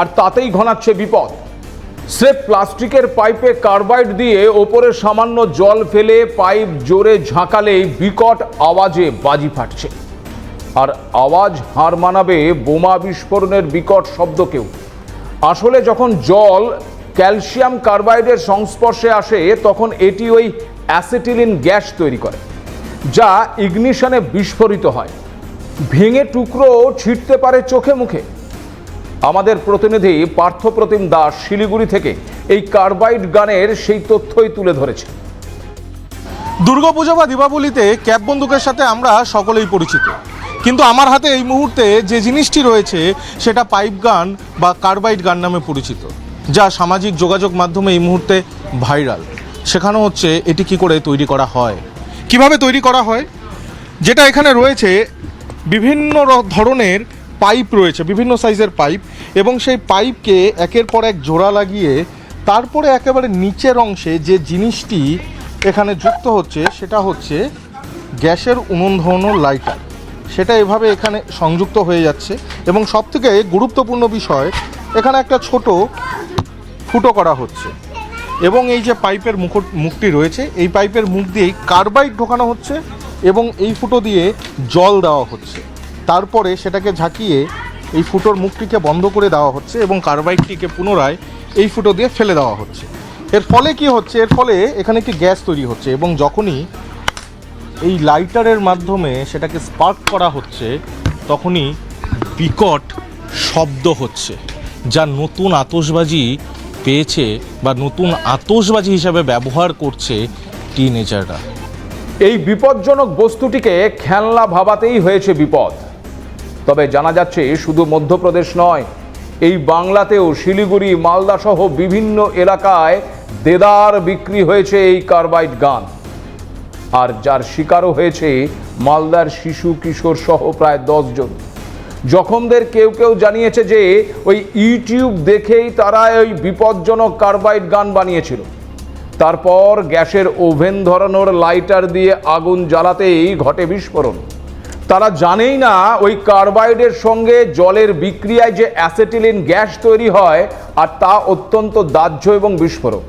আর তাতেই ঘনাচ্ছে বিপদ। স্রেফ প্লাস্টিকের পাইপে কার্বাইড দিয়ে ওপরে সামান্য জল ফেলে পাইপ জোরে ঝাঁকালেই বিকট আওয়াজে বাজি ফাটছে। আর আওয়াজ হার মানাবে বোমা বিস্ফোরণের বিকট শব্দকেও। আসলে যখন জল ক্যালসিয়াম কার্বাইডের সংস্পর্শে আসে, তখন এটি ওই অ্যাসিটিলিন গ্যাস তৈরি করে, যা ইগনিশনে বিস্ফোরিত হয়। ভেঙে টুকরো ছিটতে পারে চোখে মুখে। আমাদের প্রতিনিধি পার্থপ্রতিম দাস শিলিগুড়ি থেকে এই কার্বাইড গানের সেই তথ্যই তুলে ধরেছে। দুর্গাপুজো বা দীপাবলিতে ক্যাব বন্দুকের সাথে আমরা সকলেই পরিচিত। কিন্তু আমার হাতে এই মুহূর্তে যে জিনিসটি রয়েছে, সেটা পাইপ গান বা কার্বাইড গান নামে পরিচিত, যা সামাজিক যোগাযোগ মাধ্যমে এই মুহূর্তে ভাইরাল। শেখানো হচ্ছে এটি কি করে তৈরি করা হয়? কীভাবে তৈরি করা হয়? যেটা এখানে রয়েছে, বিভিন্ন ধরনের পাইপ রয়েছে, বিভিন্ন সাইজের পাইপ, এবং সেই পাইপকে একের পর এক জোড়া লাগিয়ে তারপরে একেবারে নিচের অংশে যে জিনিসটি এখানে যুক্ত হচ্ছে, সেটা হচ্ছে গ্যাসের উনুন ধরানোর লাইটার। সেটা এভাবে এখানে সংযুক্ত হয়ে যাচ্ছে, এবং সবথেকে গুরুত্বপূর্ণ বিষয়, এখানে একটা ছোট ফুটো করা হচ্ছে, এবং এই যে পাইপের মুখ মুখটি রয়েছে, এই পাইপের মুখ দিয়েই কার্বাইড ঢোকানো হচ্ছে, এবং এই ফুটো দিয়ে জল দেওয়া হচ্ছে। তারপরে সেটাকে ঝাঁকিয়ে এই ফুটোর মুখটিকে বন্ধ করে দেওয়া হচ্ছে এবং কার্বাইডটিকে পুনরায় এই ফুটো দিয়ে ফেলে দেওয়া হচ্ছে। এর ফলে কি হচ্ছে? এর ফলে এখানে একটি গ্যাস তৈরি হচ্ছে এবং যখনই এই লাইটারের মাধ্যমে সেটাকে স্পার্ক করা হচ্ছে, তখনই বিকট শব্দ হচ্ছে, যা নতুন আতসবাজি পেয়েছে বা নতুন আতসবাজি হিসাবে ব্যবহার করছে টিনেজাররা। এই বিপজ্জনক বস্তুটিকে খেলনা ভাবাতেই হয়েছে বিপদ। তবে জানা যাচ্ছে শুধু মধ্যপ্রদেশ নয়, এই বাংলাতেও শিলিগুড়ি, মালদা সহ বিভিন্ন এলাকায় দেদার বিক্রি হয়েছে এই কার্বাইড গান। আর যার শিকারও হয়েছে মালদার শিশু কিশোর সহ প্রায় দশজন জখমদের কেউ কেউ জানিয়েছে যে ওই ইউটিউব দেখেই তারা ওই বিপজ্জনক কার্বাইড গান বানিয়েছিল। তারপর গ্যাসের ওভেন ধরানোর লাইটার দিয়ে আগুন জ্বালাতেই ঘটে বিস্ফোরণ। তারা জানেই না ওই কার্বাইডের সঙ্গে জলের বিক্রিয়ায় যে অ্যাসেটিলিন গ্যাস তৈরি হয়, আর তা অত্যন্ত দাহ্য এবং বিস্ফোরক।